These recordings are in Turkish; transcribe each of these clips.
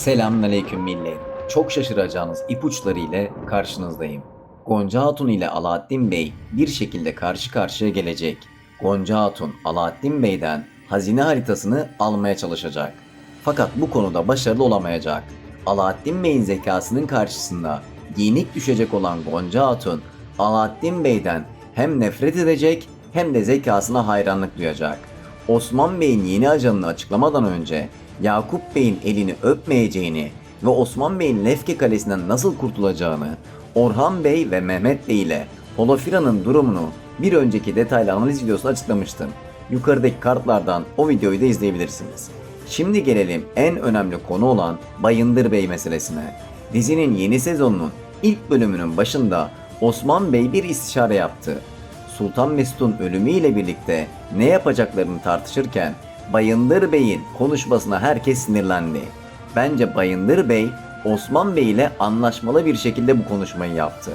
Selamünaleyküm millet. Çok şaşıracağınız ipuçları ile karşınızdayım. Gonca Hatun ile Alaaddin Bey bir şekilde karşı karşıya gelecek. Gonca Hatun Alaaddin Bey'den hazine haritasını almaya çalışacak. Fakat bu konuda başarılı olamayacak. Alaaddin Bey'in zekasının karşısında giyinik düşecek olan Gonca Hatun Alaaddin Bey'den hem nefret edecek hem de zekasına hayranlık duyacak. Osman Bey'in yeni ajanını açıklamadan önce Yakup Bey'in elini öpmeyeceğini ve Osman Bey'in Lefke Kalesi'nden nasıl kurtulacağını, Orhan Bey ve Mehmet Bey ile Holofira'nın durumunu bir önceki detaylı analiz videosunda açıklamıştım. Yukarıdaki kartlardan o videoyu da izleyebilirsiniz. Şimdi gelelim en önemli konu olan Bayındır Bey meselesine. Dizinin yeni sezonunun ilk bölümünün başında Osman Bey bir istişare yaptı. Sultan Mesut'un ölümüyle birlikte ne yapacaklarını tartışırken Bayındır Bey'in konuşmasına herkes sinirlendi. Bence Bayındır Bey Osman Bey ile anlaşmalı bir şekilde bu konuşmayı yaptı.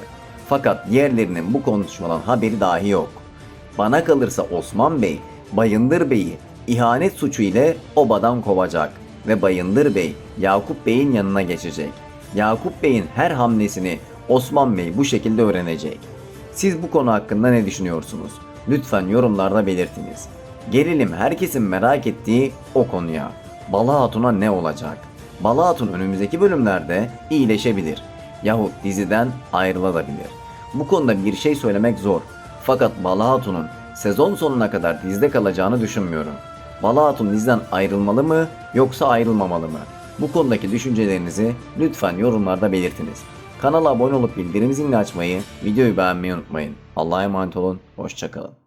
Fakat diğerlerinin bu konuşmadan haberi dahi yok. Bana kalırsa Osman Bey Bayındır Bey'i ihanet suçu ile obadan kovacak ve Bayındır Bey Yakup Bey'in yanına geçecek. Yakup Bey'in her hamlesini Osman Bey bu şekilde öğrenecek. Siz bu konu hakkında ne düşünüyorsunuz? Lütfen yorumlarda belirtiniz. Gelelim herkesin merak ettiği o konuya. Bala Hatun'a ne olacak? Bala Hatun önümüzdeki bölümlerde iyileşebilir. Yahut diziden ayrılabilir. Bu konuda bir şey söylemek zor. Fakat Bala Hatun'un sezon sonuna kadar dizide kalacağını düşünmüyorum. Bala Hatun diziden ayrılmalı mı yoksa ayrılmamalı mı? Bu konudaki düşüncelerinizi lütfen yorumlarda belirtiniz. Kanala abone olup bildirim zilini açmayı, videoyu beğenmeyi unutmayın. Allah'a emanet olun, hoşçakalın.